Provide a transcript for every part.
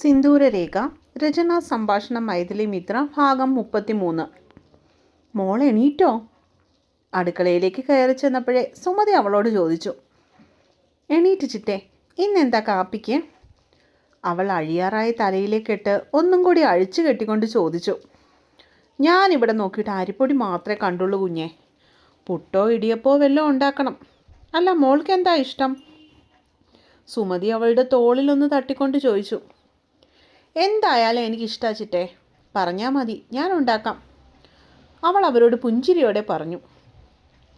സിന്ദൂരരേഖ രചന സംഭാഷണം മൈഥിലി മിത്ര ഭാഗം മുപ്പത്തിമൂന്ന്. മോൾ എണീറ്റോ? അടുക്കളയിലേക്ക് കയറി ചെന്നപ്പോഴേ സുമതി അവളോട് ചോദിച്ചു. എണീറ്റ് ചിറ്റേ ഇന്നെന്താ കാപ്പിക്ക്? അവൾ അഴിയാറായി തലയിലേക്കിട്ട് ഒന്നും കൂടി അഴിച്ചു കെട്ടിക്കൊണ്ട് ചോദിച്ചു. ഞാനിവിടെ നോക്കിയിട്ട് അരിപ്പൊടി മാത്രമേ കണ്ടുള്ളൂ കുഞ്ഞേ. പുട്ടോ ഇടിയപ്പോ വല്ലതും ഉണ്ടാക്കണം. അല്ല മോൾക്ക് എന്താ ഇഷ്ടം? സുമതി അവളുടെ തോളിലൊന്ന് തട്ടിക്കൊണ്ട് ചോദിച്ചു. എന്തായാലും എനിക്ക് ചിറ്റേ. പറഞ്ഞാൽ മതി ഞാൻ ഉണ്ടാക്കാം അവൾ അവരോട് പുഞ്ചിരിയോടെ പറഞ്ഞു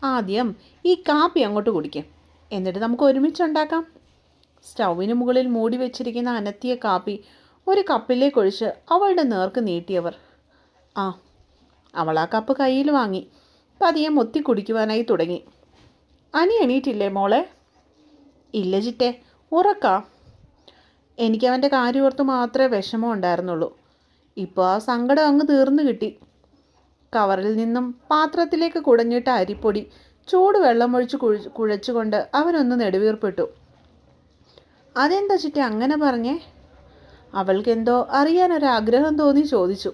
ആദ്യം ഈ കാപ്പി അങ്ങോട്ട് കുടിക്കാം എന്നിട്ട് നമുക്ക് ഒരുമിച്ച് ഉണ്ടാക്കാം സ്റ്റൗവിന് മുകളിൽ മൂടി വെച്ചിരിക്കുന്ന അനത്തിയ കാപ്പി ഒരു കപ്പിലേക്ക് ഒഴിച്ച് അവളുടെ നേർക്ക് നീട്ടിയവർ. ആ അവൾ ആ കപ്പ് കയ്യിൽ വാങ്ങി പതിയെ മൊത്തി കുടിക്കുവാനായി തുടങ്ങി. അനി എണീറ്റില്ലേ മോളെ? ഇല്ല ചിറ്റേ ഉറക്കാ. എനിക്ക് അവന്റെ കാര്യം ഓർത്ത് മാത്രമേ വിഷമം ഉണ്ടായിരുന്നുള്ളൂ. ഇപ്പോൾ ആ സങ്കടം അങ്ങ് തീർന്നു കിട്ടി. കവറിൽ നിന്നും പാത്രത്തിലേക്ക് കുടഞ്ഞിട്ട അരിപ്പൊടി ചൂട് വെള്ളമൊഴിച്ച് കുഴി കുഴച്ചുകൊണ്ട് അവനൊന്ന് നെടുവീർപ്പിട്ടു. അതെന്താ ചിറ്റി അങ്ങനെ പറഞ്ഞേ? അവൾക്കെന്തോ അറിയാനൊരാഗ്രഹം തോന്നി ചോദിച്ചു.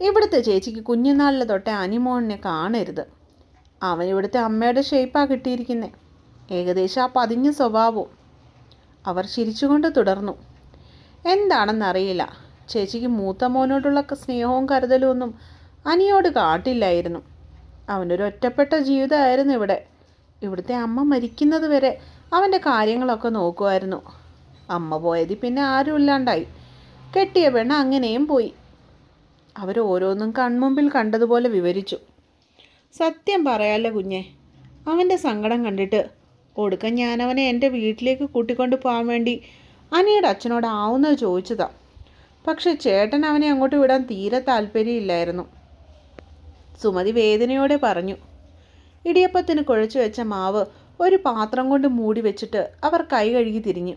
ഇവിടുത്തെ ചേച്ചിക്ക് കുഞ്ഞുനാളിലെ തൊട്ടേ അനിമോണിനെ കാണരുത്. അവൻ ഇവിടുത്തെ അമ്മയുടെ ഷേപ്പാണ് കിട്ടിയിരിക്കുന്നത് ഏകദേശം ആ പതിഞ്ഞ സ്വഭാവവും. അവർ ചിരിച്ചുകൊണ്ട് തുടർന്നു. എന്താണെന്നറിയില്ല. ചേച്ചിക്ക് മൂത്ത മോനോടുള്ള സ്നേഹവും കരുതലും ഒന്നും അനിയോട് കാട്ടില്ലായിരുന്നു. അവനൊരു ഒറ്റപ്പെട്ട ജീവിതമായിരുന്നു ഇവിടെ. ഇവിടുത്തെ അമ്മ മരിക്കുന്നത് വരെ അവന്റെ കാര്യങ്ങളൊക്കെ നോക്കുമായിരുന്നു. അമ്മ പോയതിൽ പിന്നെ ആരും ഇല്ലാണ്ടായി. കെട്ടിയ പെണ്ണ് അങ്ങനെയും പോയി. അവർ ഓരോന്നും കൺമുമ്പിൽ കണ്ടതുപോലെ വിവരിച്ചു. സത്യം പറയാലോ കുഞ്ഞെ. അവന്റെ സങ്കടം കണ്ടിട്ട് ഒടുക്കം ഞാൻ അവനെ എന്റെ വീട്ടിലേക്ക് കൂട്ടിക്കൊണ്ട് പോകാൻ വേണ്ടി അനിയുടെ അച്ഛനോട് ആവുന്നത് ചോദിച്ചതാ. പക്ഷെ ചേട്ടൻ അവനെ അങ്ങോട്ട് വിടാൻ തീരെ താല്പര്യമില്ലായിരുന്നു. സുമതി വേദനയോടെ പറഞ്ഞു ഇടിയപ്പത്തിന് കുഴച്ചു വെച്ച മാവ് ഒരു പാത്രം കൊണ്ട് മൂടി വെച്ചിട്ട് അവർ കൈ കഴുകി തിരിഞ്ഞു.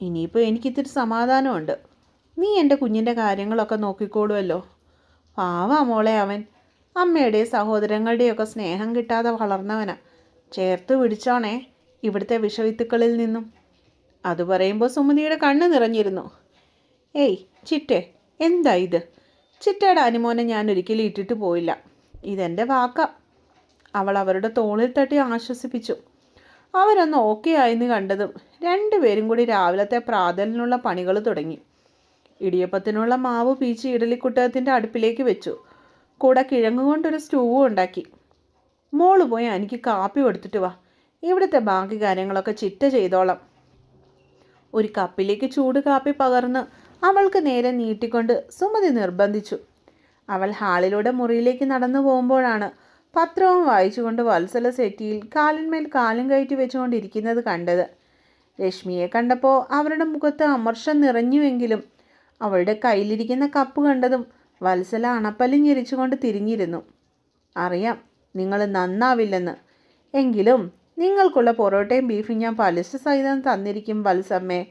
ഇനിയിപ്പോൾ എനിക്കിത്തിരി സമാധാനമുണ്ട്. നീ എന്റെ കുഞ്ഞിന്റെ കാര്യങ്ങളൊക്കെ നോക്കിക്കോളുമല്ലോ പാവാ മോളെ അവൻ. അമ്മയുടെയും സഹോദരങ്ങളുടെയൊക്കെ സ്നേഹം കിട്ടാതെ വളർന്നവനാ. ചേർത്ത് പിടിച്ചാണേ ഇവിടുത്തെ വിഷവിത്തുക്കളിൽ നിന്നും. അത് പറയുമ്പോൾ സുമതിയുടെ കണ്ണ് നിറഞ്ഞിരുന്നു. ഏയ് ചിറ്റേ എന്താ ഇത്? ചിറ്റയുടെ അനുമോനെ ഞാൻ ഒരിക്കലും ഇട്ടിട്ട് പോയില്ല. ഇതെന്റെ വാക്ക. അവൾ അവരുടെ തോളിൽ തട്ടി ആശ്വസിപ്പിച്ചു. അവരൊന്ന് ഓക്കെ ആയെന്ന് കണ്ടതും രണ്ടുപേരും കൂടി രാവിലത്തെ പ്രാതലിനുള്ള പണികൾ തുടങ്ങി. ഇടിയപ്പത്തിനുള്ള മാവ് പീച്ച് ഇഡലിക്കുട്ടകത്തിന്റെ അടുപ്പിലേക്ക് വെച്ചു. കൂടെ കിഴങ്ങുകൊണ്ടൊരു സ്റ്റൂവും ഉണ്ടാക്കി. മോൾ പോയി എനിക്ക് കാപ്പി കൊടുത്തിട്ട് വാ. ഇവിടുത്തെ ബാക്കി കാര്യങ്ങളൊക്കെ ചിറ്റ ചെയ്തോളാം. ഒരു കപ്പിലേക്ക് ചൂട് കാപ്പി പകർന്ന് അവൾക്ക് നേരെ നീട്ടിക്കൊണ്ട് സുമതി നിർബന്ധിച്ചു. അവൾ ഹാളിലൂടെ മുറിയിലേക്ക് നടന്നു പോകുമ്പോഴാണ് പത്രവും വായിച്ചുകൊണ്ട് വത്സല സെറ്റിയിൽ കാലിന്മേൽ കാലും കയറ്റി വെച്ചുകൊണ്ടിരിക്കുന്നത് കണ്ടത്. രശ്മിയെ കണ്ടപ്പോൾ അവരുടെ മുഖത്ത് അമർഷം നിറഞ്ഞുവെങ്കിലും അവളുടെ കയ്യിലിരിക്കുന്ന കപ്പ് കണ്ടതും വത്സല അണപ്പലിഞ്ഞിരിച്ചുകൊണ്ട് തിരിഞ്ഞിരുന്നു. അറിയാം നിങ്ങൾ നന്നാവില്ലെന്ന്. എങ്കിലും നിങ്ങൾക്കുള്ള പൊറോട്ടയും ബീഫും ഞാൻ പലിശ സഹിതം തന്നിരിക്കും വത്സമ്മേ.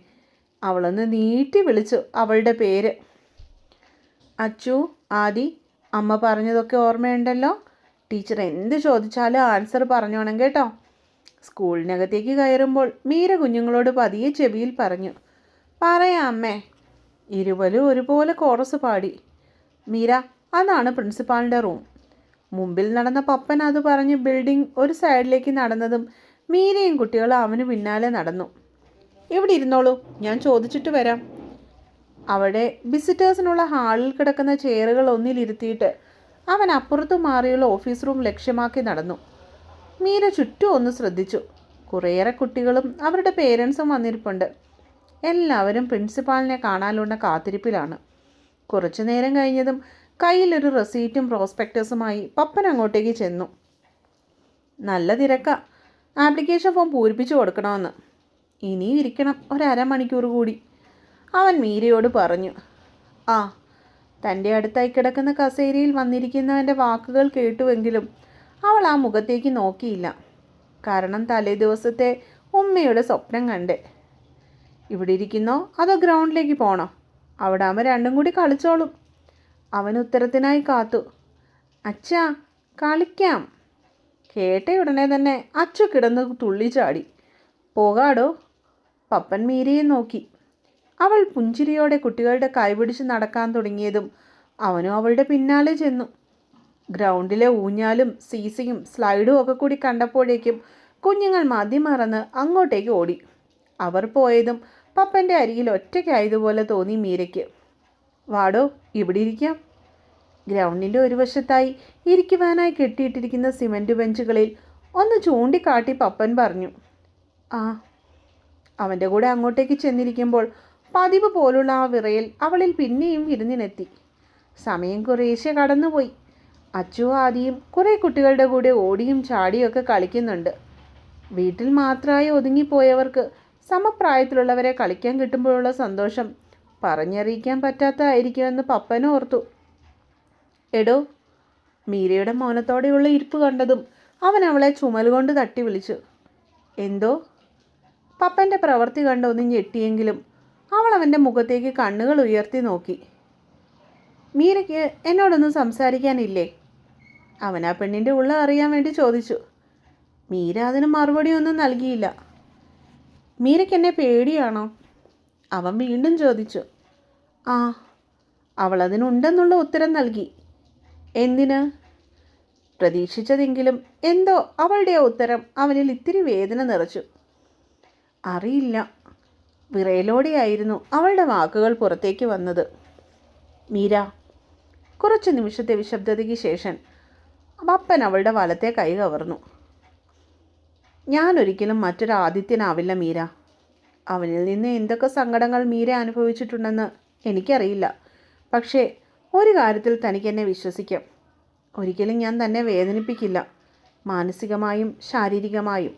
അവളൊന്ന് നീട്ടി വിളിച്ചു അവളുടെ പേര്. അച്ചു ആദി അമ്മ പറഞ്ഞതൊക്കെ ഓർമ്മയുണ്ടല്ലോ? ടീച്ചർ എന്ത് ചോദിച്ചാലും ആൻസർ പറഞ്ഞോണം കേട്ടോ. സ്കൂളിനകത്തേക്ക് കയറുമ്പോൾ മീര കുഞ്ഞുങ്ങളോട് പതിയെ ചെവിയിൽ പറഞ്ഞു. പറയാം അമ്മേ. ഇരുവരും ഒരുപോലെ കോറസ് പാടി. മീര അതാണ് പ്രിൻസിപ്പാളിന്റെ റൂം. മുമ്പിൽ നടന്ന പപ്പൻ അത് പറഞ്ഞ് ബിൽഡിംഗ് ഒരു സൈഡിലേക്ക് നടന്നതും മീരയും കുട്ടികളും അവന് പിന്നാലെ നടന്നു. ഇവിടെ ഇരുന്നോളൂ? ഞാൻ ചോദിച്ചിട്ട് വരാം. അവിടെ വിസിറ്റേഴ്സിനുള്ള ഹാളിൽ കിടക്കുന്ന ചെയറുകൾ ഒന്നിലിരുത്തിയിട്ട് അവൻ അപ്പുറത്ത് മാറിയുള്ള ഓഫീസ് റൂം ലക്ഷ്യമാക്കി നടന്നു. മീര ചുറ്റും ഒന്ന് ശ്രദ്ധിച്ചു. കുറേയേറെ കുട്ടികളും അവരുടെ പേരൻസും വന്നിരിപ്പുണ്ട്. എല്ലാവരും പ്രിൻസിപ്പാളിനെ കാണാനുള്ള കാത്തിരിപ്പിലാണ്. കുറച്ചു നേരം കഴിഞ്ഞതും കയ്യിലൊരു റെസീറ്റും പ്രോസ്പെക്ടസുമായി പപ്പൻ അങ്ങോട്ടേക്ക് ചെന്നു. നല്ല തിരക്ക. ആപ്ലിക്കേഷൻ ഫോം പൂരിപ്പിച്ചു കൊടുക്കണമെന്ന്. ഇനിയും ഇരിക്കണം ഒരമണിക്കൂർ കൂടി. അവൻ മീരയോട് പറഞ്ഞു ആ തന്റെ അടുത്തായി കിടക്കുന്ന കസേരയിൽ വന്നിരിക്കുന്നവന്റെ വാക്കുകൾ കേട്ടുവെങ്കിലും അവൾ ആ മുഖത്തേക്ക് നോക്കിയില്ല. കാരണം തലേ ദിവസത്തെ ഉമ്മയുടെ സ്വപ്നം കണ്ട്. ഇവിടെ ഇരിക്കുന്നോ? അതോ ഗ്രൗണ്ടിലേക്ക് പോണോ? അവിടെ അവൻ രണ്ടും കൂടി കളിച്ചോളും. അവൻ ഉത്തരത്തിനായി കാത്തു. അച്ഛാ കളിക്കാം. കേട്ട ഉടനെ തന്നെ അച്ചു കിടന്ന് തുള്ളി തുള്ളിച്ചാടി പോകാടോ? പപ്പൻ മീരയെ നോക്കി. അവൾ പുഞ്ചിരിയോടെ കുട്ടികളുടെ കൈപിടിച്ച് നടക്കാൻ തുടങ്ങിയതും അവനും അവളുടെ പിന്നാലെ ചെന്നു. ഗ്രൗണ്ടിലെ ഊഞ്ഞാലും സീസയും സ്ലൈഡും ഒക്കെ കൂടി കണ്ടപ്പോഴേക്കും കുഞ്ഞുങ്ങൾ മതി മറന്ന് അങ്ങോട്ടേക്ക് ഓടി. അവർ പോയതും പപ്പന്റെ അരികിൽ ഒറ്റയ്ക്കായതുപോലെ തോന്നി മീരയ്ക്ക്. വാടോ ഇവിടെ ഇരിക്കാം. ഗ്രൗണ്ടിന്റെ ഒരു വശത്തായി ഇരിക്കുവാനായി കെട്ടിയിട്ടിരിക്കുന്ന സിമന്റ് ബെഞ്ചുകളിൽ ഒന്ന് ചൂണ്ടിക്കാട്ടി പപ്പൻ പറഞ്ഞു ആ. അവന്റെ കൂടെ അങ്ങോട്ടേക്ക് ചെന്നിരിക്കുമ്പോൾ പതിവ് പോലുള്ള ആ വിറയിൽ അവളിൽ പിന്നെയും വിരുന്നിനെത്തി. സമയം കുറേശ്ശെ കടന്നുപോയി. അച്ചു ആദിയും കുറേ കുട്ടികളുടെ കൂടെ ഓടിയും ചാടിയൊക്കെ കളിക്കുന്നുണ്ട്. വീട്ടിൽ മാത്രമായി ഒതുങ്ങിപ്പോയവർക്ക് സമപ്രായത്തിലുള്ളവരെ കളിക്കാൻ കിട്ടുമ്പോഴുള്ള സന്തോഷം പറഞ്ഞറിയിക്കാൻ പറ്റാത്തതായിരിക്കുമെന്ന് പപ്പൻ ഓർത്തു. എടോ മീരയുടെ മൗനത്തോടെയുള്ള ഇരിപ്പ് കണ്ടതും അവൻ അവളെ ചുമലുകൊണ്ട് തട്ടി വിളിച്ചു. എന്തോ? പപ്പന്റെ പ്രവൃത്തി കണ്ട് ഒന്ന് ഞെട്ടിയെങ്കിലും അവൾ അവന്റെ മുഖത്തേക്ക് കണ്ണുകൾ ഉയർത്തി നോക്കി. മീരയ്ക്ക് എന്നോടൊന്നും സംസാരിക്കാനില്ലേ? അവൻ ആ പെണ്ണിന്റെ ഉള്ള അറിയാൻ വേണ്ടി ചോദിച്ചു. മീര അതിന് മറുപടിയൊന്നും നൽകിയില്ല. മീരയ്ക്ക് എന്നെ പേടിയാണോ? അവൻ വീണ്ടും ചോദിച്ചു ആ അവൾ അതിനുണ്ടെന്നുള്ള ഉത്തരം നൽകി. എന്തിന്? പ്രതീക്ഷിച്ചതെങ്കിലും എന്തോ അവളുടെ ഉത്തരം അവനിൽ ഇത്തിരി വേദന നിറച്ചു. അറിയില്ല. വിറയലോടെയായിരുന്നു അവളുടെ വാക്കുകൾ പുറത്തേക്ക് വന്നത്. മീര കുറച്ച് നിമിഷത്തെ വിശബ്ദതയ്ക്ക് ശേഷം അപ്പൻ അവളുടെ വലത്തെ കൈ കവർന്നു. ഞാനൊരിക്കലും മറ്റൊരാദിത്യനാവില്ല മീര. അവനിൽ നിന്ന് എന്തൊക്കെ സങ്കടങ്ങൾ മീര അനുഭവിച്ചിട്ടുണ്ടെന്ന് എനിക്കറിയില്ല. പക്ഷേ ഒരു കാര്യത്തിൽ തനിക്ക് എന്നെ വിശ്വസിക്കാം. ഒരിക്കലും ഞാൻ തന്നെ വേദനിപ്പിക്കില്ല. മാനസികമായും ശാരീരികമായും.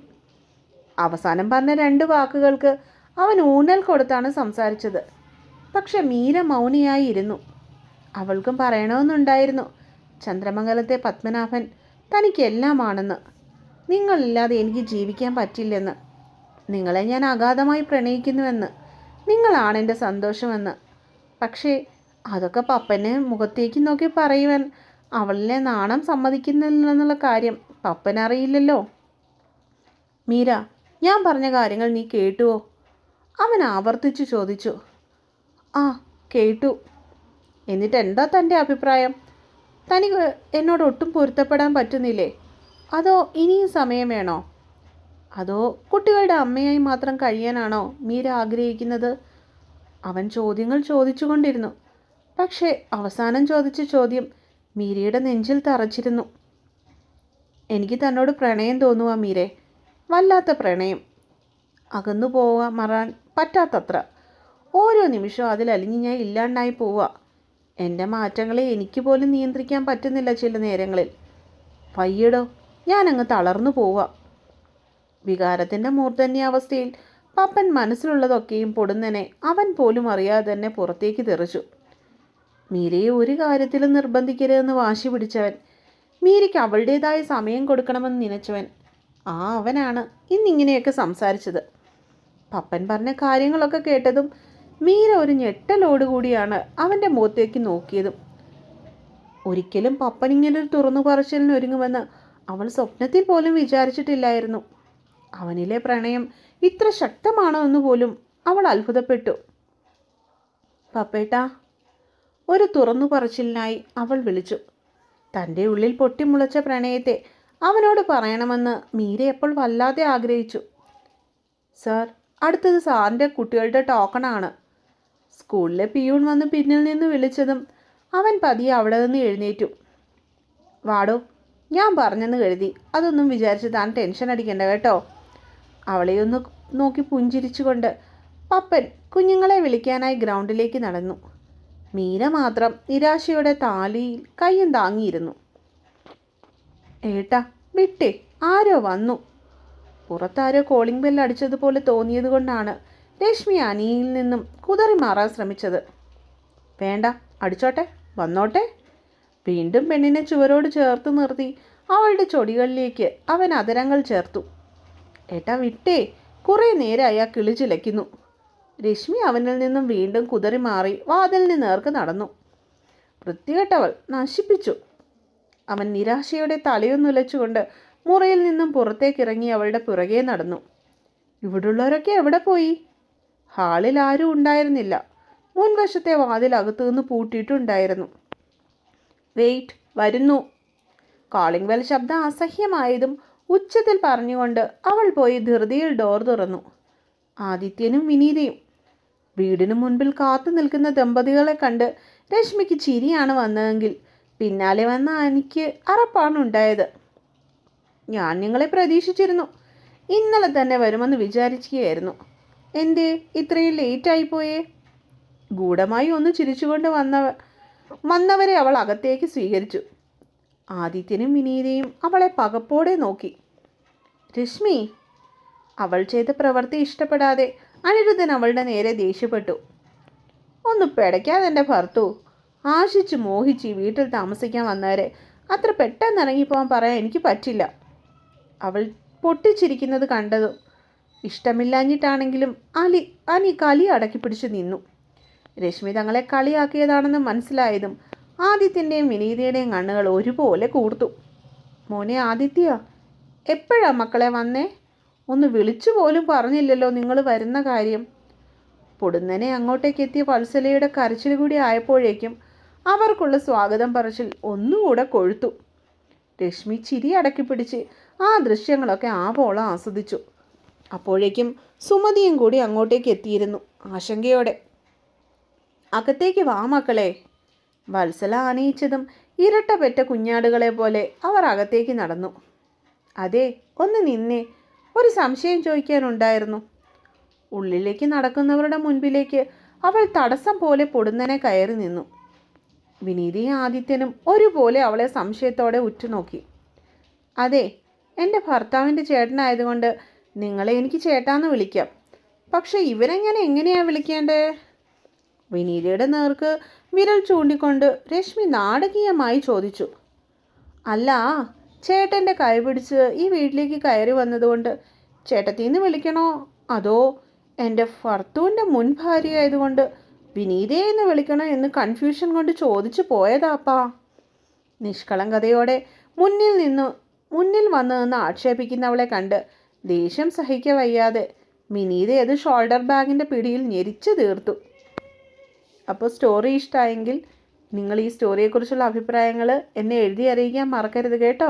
അവസാനം പറഞ്ഞ രണ്ട് വാക്കുകൾക്ക് അവൻ ഊന്നൽ കൊടുത്താണ് സംസാരിച്ചത്. പക്ഷെ മീര മൗനിയായി ഇരുന്നു. അവൾക്കും പറയണമെന്നുണ്ടായിരുന്നു. ചന്ദ്രമംഗലത്തെ പത്മനാഭൻ തനിക്കെല്ലാമാണെന്ന്. നിങ്ങളില്ലാതെ എനിക്ക് ജീവിക്കാൻ പറ്റില്ലെന്ന്. നിങ്ങളെ ഞാൻ അഗാധമായി പ്രണയിക്കുന്നുവെന്ന്. നിങ്ങളാണ് എന്റെ സന്തോഷമെന്ന്. പക്ഷേ അതൊക്കെ പപ്പനെ മുഖത്തേക്ക് നോക്കി പറയുവാൻ അവളിലെ നാണം സമ്മതിക്കുന്നില്ലെന്നുള്ള കാര്യം പപ്പൻ അറിയില്ലല്ലോ മീര ഞാൻ പറഞ്ഞ കാര്യങ്ങൾ നീ കേട്ടുവോ? അവൻ ആവർത്തിച്ചു ചോദിച്ചു. ആ കേട്ടു. എന്നിട്ട് എന്താ തന്റെ അഭിപ്രായം? തനിക്ക് എന്നോട് ഒട്ടും പൊരുത്തപ്പെടാൻ പറ്റുന്നില്ലേ? അതോ ഇനിയും സമയം വേണോ? അതോ കുട്ടികളുടെ അമ്മയായി മാത്രം കഴിയാനാണോ മീര ആഗ്രഹിക്കുന്നത്? അവൻ ചോദ്യങ്ങൾ ചോദിച്ചുകൊണ്ടിരുന്നു. പക്ഷേ അവസാനം ചോദിച്ച ചോദ്യം മീരയുടെ നെഞ്ചിൽ തറച്ചിരുന്നു. എനിക്ക് തന്നോട് പ്രണയം തോന്നുക മീരെ. വല്ലാത്ത പ്രണയം. അകന്നു പോവുക മറാൻ പറ്റാത്തത്ര. ഓരോ നിമിഷവും അതിൽ അലിഞ്ഞ് ഞാൻ ഇല്ലാണ്ടായി പോവുക എന്റെ മാറ്റങ്ങളെ എനിക്ക് പോലും നിയന്ത്രിക്കാൻ പറ്റുന്നില്ല ചില നേരങ്ങളിൽ. വയ്യടോ ഞാനങ്ങ് തളർന്നു പോവുക വികാരത്തിന്റെ മൂർധന്യാവസ്ഥയിൽ പപ്പൻ മനസ്സിലുള്ളതൊക്കെയും പൊടുന്നനെ അവൻ പോലും അറിയാതെ തന്നെ പുറത്തേക്ക് തെറിച്ചു. മീരയെ ഒരു കാര്യത്തിലും നിർബന്ധിക്കരുതെന്ന് വാശി പിടിച്ചവൻ മീരയ്ക്ക് അവളുടേതായ സമയം കൊടുക്കണമെന്ന് നനച്ചവൻ ആ അവനാണ് ഇന്നിങ്ങനെയൊക്കെ സംസാരിച്ചത്. പപ്പൻ പറഞ്ഞ കാര്യങ്ങളൊക്കെ കേട്ടതും മീര ഒരു ഞെട്ടലോടുകൂടിയാണ് അവന്റെ മുഖത്തേക്ക് നോക്കിയതും. ഒരിക്കലും പപ്പൻ ഇങ്ങനൊരു തുറന്നു പറച്ചിലിന് ഒരുങ്ങുമെന്ന് അവൾ സ്വപ്നത്തിൽ പോലും വിചാരിച്ചിട്ടില്ലായിരുന്നു. അവനിലെ പ്രണയം ഇത്ര ശക്തമാണോ എന്ന് പോലും അവൾ അത്ഭുതപ്പെട്ടു. പപ്പേട്ട ഒരു തുറന്നു പറച്ചിലിനായി അവൾ വിളിച്ചു. തന്റെ ഉള്ളിൽ പൊട്ടിമുളച്ച പ്രണയത്തെ അവനോട് പറയണമെന്ന് മീര എപ്പോൾ വല്ലാതെ ആഗ്രഹിച്ചു. സർ അടുത്തത് സാറിന്റെ കുട്ടികളുടെ ടോക്കണാണ്. സ്കൂളിലെ പിയൂൺ വന്ന് പിന്നിൽ നിന്ന് വിളിച്ചതും അവൻ പതിയെ അവിടെ നിന്ന് എഴുന്നേറ്റു. വാടോ ഞാൻ പറഞ്ഞെന്ന് കരുതി അതൊന്നും വിചാരിച്ച് താൻ ടെൻഷൻ അടിക്കണ്ട കേട്ടോ. അവളെ ഒന്ന് നോക്കി പുഞ്ചിരിച്ചുകൊണ്ട് പപ്പൻ കുഞ്ഞുങ്ങളെ വിളിക്കാനായി ഗ്രൗണ്ടിലേക്ക് നടന്നു. മീര മാത്രം നിരാശയുടെ താലിയിൽ കയ്യും താങ്ങിയിരുന്നു. ഏട്ടാ വിട്ടേ. ആരോ വന്നു. പുറത്താരോ കോളിംഗ് ബെല്ല് അടിച്ചതുപോലെ തോന്നിയതുകൊണ്ടാണ് രശ്മി അനിയിൽ നിന്നും കുതറി മാറാൻ ശ്രമിച്ചത്. വേണ്ട അടിച്ചോട്ടെ വന്നോട്ടെ. വീണ്ടും പെണ്ണിനെ ചുവരോട് ചേർത്ത് നിർത്തി അവളുടെ ചൊടികളിലേക്ക് അവൻ അതരങ്ങൾ ചേർത്തു. ഏട്ടാ വിട്ടേ. കുറേ നേരമായി ആ കിളി ചിലയ്ക്കുന്നു. രശ്മി അവനിൽ നിന്നും വീണ്ടും കുതറി മാറി വാതിലിന് നേർക്ക് നടന്നു. വൃത്തികെട്ടവൾ നശിപ്പിച്ചു. അവൻ നിരാശയുടെ തലയൊന്നുലച്ചുകൊണ്ട് മുറിയിൽ നിന്നും പുറത്തേക്കിറങ്ങി അവളുടെ പുറകെ നടന്നു. ഇവിടുള്ളവരൊക്കെ എവിടെ പോയി? ഹാളിൽ ആരും ഉണ്ടായിരുന്നില്ല. മുൻവശത്തെ വാതിൽ അകത്തു നിന്ന് പൂട്ടിയിട്ടുണ്ടായിരുന്നു. വെയിറ്റ് വരുന്നു. കാളിംഗ് ബെൽ ശബ്ദം അസഹ്യമായതും ഉച്ചത്തിൽ പറഞ്ഞുകൊണ്ട് അവൾ പോയി ധൃതിയിൽ ഡോർ തുറന്നു. ആദിത്യനും വിനീതയും വീടിനു മുൻപിൽ കാത്തു നിൽക്കുന്ന ദമ്പതികളെ കണ്ട് രശ്മിക്ക് ചിരിയാണ് വന്നതെങ്കിൽ പിന്നാലെ വന്ന എനിക്ക് അറപ്പാണ് ഉണ്ടായത്. ഞാൻ നിങ്ങളെ പ്രതീക്ഷിച്ചിരുന്നു. ഇന്നലെ തന്നെ വരുമെന്ന് വിചാരിക്കുകയായിരുന്നു എന്തേ ഇത്രയും ലേറ്റായി പോയേ? ഗൂഢമായി ഒന്ന് ചിരിച്ചുകൊണ്ട് വന്നവ വന്നവരെ അവൾ അകത്തേക്ക് സ്വീകരിച്ചു. ആദിത്യനും വിനീതയും അവളെ പകപ്പോടെ നോക്കി. രശ്മി അവൾ ചെയ്ത പ്രവൃത്തി ഇഷ്ടപ്പെടാതെ അനിരുദ്ധൻ അവളുടെ നേരെ ദേഷ്യപ്പെട്ടു. ഒന്ന് പിടയ്ക്കാതെ എന്റെ ഭർത്തു ആശിച്ച് മോഹിച്ച് വീട്ടിൽ താമസിക്കാൻ വന്നവരെ അത്ര പെട്ടെന്ന് ഇറങ്ങിപ്പോകാൻ പറയാൻ എനിക്ക് പറ്റില്ല. അവൾ പൊട്ടിച്ചിരിക്കുന്നത് കണ്ടതും ഇഷ്ടമില്ലാഞ്ഞിട്ടാണെങ്കിലും അലി അനി കലി അടക്കി പിടിച്ച് നിന്നു. രശ്മി തങ്ങളെ കളിയാക്കിയതാണെന്ന് മനസ്സിലായതും ആദിത്യന്റെയും വിനീതയുടെയും കണ്ണുകൾ ഒരുപോലെ കൂർത്തു. മോനെ ആദിത്യ എപ്പോഴാ മക്കളെ വന്നേ? ഒന്ന് വിളിച്ചു പോലും പറഞ്ഞില്ലല്ലോ നിങ്ങൾ വരുന്ന കാര്യം. പൊടുന്നനെ അങ്ങോട്ടേക്ക് എത്തിയ വത്സലയുടെ കരച്ചിൽ കൂടി ആയപ്പോഴേക്കും അവർക്കുള്ള സ്വാഗതം പറച്ചിൽ ഒന്നുകൂടെ കൊഴുത്തു. രശ്മി ചിരി അടക്കി പിടിച്ച് ആ ദൃശ്യങ്ങളൊക്കെ ആവോളം ആസ്വദിച്ചു. അപ്പോഴേക്കും സുമതിയും കൂടി അങ്ങോട്ടേക്ക് എത്തിയിരുന്നു ആശങ്കയോടെ. അകത്തേക്ക് വാ മക്കളെ. വത്സല ആനയിച്ചതും ഇരട്ട പെറ്റ കുഞ്ഞാടുകളെ പോലെ അവർ അകത്തേക്ക് നടന്നു. അതെ ഒന്ന് നിന്നേ. ഒരു സംശയം ചോദിക്കാനുണ്ടായിരുന്നു. ഉള്ളിലേക്ക് നടക്കുന്നവരുടെ മുൻപിലേക്ക് അവൾ തടസ്സം പോലെ പൊടുന്നനെ കയറി നിന്നു. വിനീതയും ആദിത്യനും ഒരുപോലെ അവളെ സംശയത്തോടെ ഉറ്റുനോക്കി. അതെ എന്റെ ഭർത്താവിന്റെ ചേട്ടനായതുകൊണ്ട് നിങ്ങളെ എനിക്ക് ചേട്ടാന്ന് വിളിക്കാം. പക്ഷേ ഇവരെങ്ങനെ എങ്ങനെയാണ് വിളിക്കേണ്ടേ? വിനീതയുടെ നേർക്ക് വിരൽ ചൂണ്ടിക്കൊണ്ട് രശ്മി നാടകീയമായി ചോദിച്ചു. അല്ല ചേട്ടന്റെ കൈ പിടിച്ച് ഈ വീട്ടിലേക്ക് കയറി വന്നതുകൊണ്ട് ചേട്ടത്തിന്ന് വിളിക്കണോ? അതോ എന്റെ ഫർത്തുവിന്റെ മുൻ ഭാര്യ ആയതുകൊണ്ട് വിനീതയെ എന്ന് വിളിക്കണോ എന്ന് കൺഫ്യൂഷൻ കൊണ്ട് ചോദിച്ചു പോയതാപ്പാ. നിഷ്കളങ്കതയോടെ മുന്നിൽ നിന്നു മുന്നിൽ വന്നു നിന്ന് ആക്ഷേപിക്കുന്നവളെ കണ്ട് ദേഷ്യം സഹിക്ക വയ്യാതെ വിനീത അത് ഷോൾഡർ ബാഗിന്റെ പിടിയിൽ ഞെരിച്ചു തീർത്തു. അപ്പോൾ സ്റ്റോറി ഇഷ്ടമായെങ്കിൽ നിങ്ങൾ ഈ സ്റ്റോറിയെക്കുറിച്ചുള്ള അഭിപ്രായങ്ങൾ എന്നെ എഴുതി അറിയിക്കാൻ മറക്കരുത് കേട്ടോ.